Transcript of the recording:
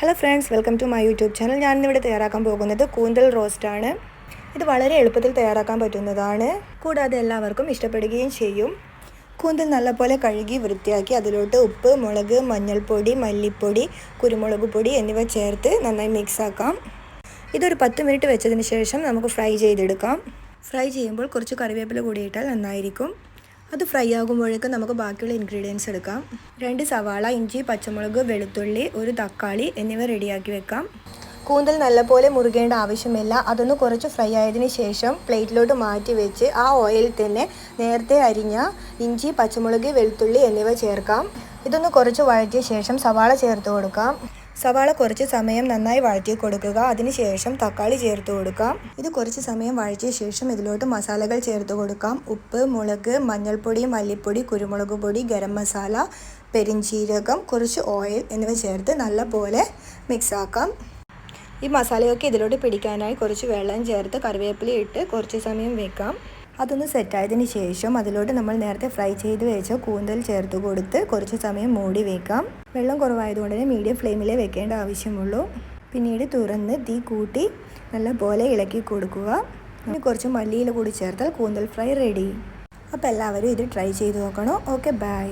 Hello friends welcome to my YouTube channel ഞാൻ ഇന്നിവിടെ തയ്യാറാക്കാൻ പോകുന്നത് കൂന്തൽ റോസ്റ്റാണ് ഇത് വളരെ എളുപ്പത്തിൽ തയ്യാറാക്കാൻ പറ്റുന്നതാണ്. കൂടാതെ എല്ലാവർക്കും ഇഷ്ടപ്പെടുകയും ചെയ്യും. കൂന്തൽ നല്ലപോലെ കഴുകി വൃത്തിയാക്കി അതിലോട്ട് ഉപ്പ് മുളക് മഞ്ഞൾപ്പൊടി മല്ലിപ്പൊടി കുരുമുളക് പൊടി എന്നിവ ചേർത്ത് നന്നായി മിക്സ് ആക്കാം. ഇതൊരു പത്ത് മിനിറ്റ് വെച്ചതിന് ശേഷം നമുക്ക് ഫ്രൈ ചെയ്തെടുക്കാം. ഫ്രൈ ചെയ്യുമ്പോൾ കുറച്ച് കറിവേപ്പില കൂടി ഇട്ടാൽ നന്നായിരിക്കും. അത് ഫ്രൈ ആകുമ്പോഴേക്കും നമുക്ക് ബാക്കിയുള്ള ഇൻഗ്രീഡിയൻസ് എടുക്കാം. രണ്ട് സവാള ഇഞ്ചി പച്ചമുളക് വെളുത്തുള്ളി ഒരു തക്കാളി എന്നിവ റെഡിയാക്കി വെക്കാം. കൂന്തൽ നല്ലപോലെ മുറുകേണ്ട ആവശ്യമില്ല. അതൊന്ന് കുറച്ച് ഫ്രൈ ആയതിന് ശേഷം പ്ലേറ്റിലോട്ട് മാറ്റി വെച്ച് ആ ഓയിലിൽ തന്നെ നേരത്തെ അരിഞ്ഞ ഇഞ്ചി പച്ചമുളക് വെളുത്തുള്ളി എന്നിവ ചേർക്കാം. ഇതൊന്ന് കുറച്ച് വഴറ്റിയ ശേഷം സവാള ചേർത്ത് കൊടുക്കാം. സവാള കുറച്ച് സമയം നന്നായി വഴറ്റി കൊടുക്കുക. അതിനുശേഷം തക്കാളി ചേർത്ത് കൊടുക്കാം. ഇത് കുറച്ച് സമയം വഴറ്റിയ ശേഷം ഇതിലോട്ട് മസാലകൾ ചേർത്ത് കൊടുക്കാം. ഉപ്പ് മുളക് മഞ്ഞൾപ്പൊടി മല്ലിപ്പൊടി കുരുമുളക് പൊടി ഗരം മസാല പെരിഞ്ചീരകം കുറച്ച് ഓയിൽ എന്നിവ ചേർത്ത് നല്ലപോലെ മിക്സ് ആക്കാം. ഈ മസാലയൊക്കെ ഇതിലോട്ട് പിടിക്കാനായി കുറച്ച് വെള്ളം ചേർത്ത് കറിവേപ്പില ഇട്ട് കുറച്ച് സമയം വെക്കാം. അതൊന്ന് സെറ്റായതിന് ശേഷം അതിലോട്ട് നമ്മൾ നേരത്തെ ഫ്രൈ ചെയ്ത് വെച്ച കൂന്തൽ ചേർത്ത് കൊടുത്ത് കുറച്ച് സമയം മൂടി വെക്കാം. വെള്ളം കുറവായതുകൊണ്ട് തന്നെ മീഡിയം ഫ്ലെയിമിലേ വെക്കേണ്ട ആവശ്യമുള്ളൂ. പിന്നീട് തുറന്ന് തീ കൂട്ടി നല്ലപോലെ ഇളക്കി കൊടുക്കുക. ഇനി കുറച്ച് മല്ലിയില കൂടി ചേർത്താൽ കൂന്തൽ ഫ്രൈ റെഡി. അപ്പോൾ എല്ലാവരും ഇത് ട്രൈ ചെയ്ത് നോക്കണം. Okay bye.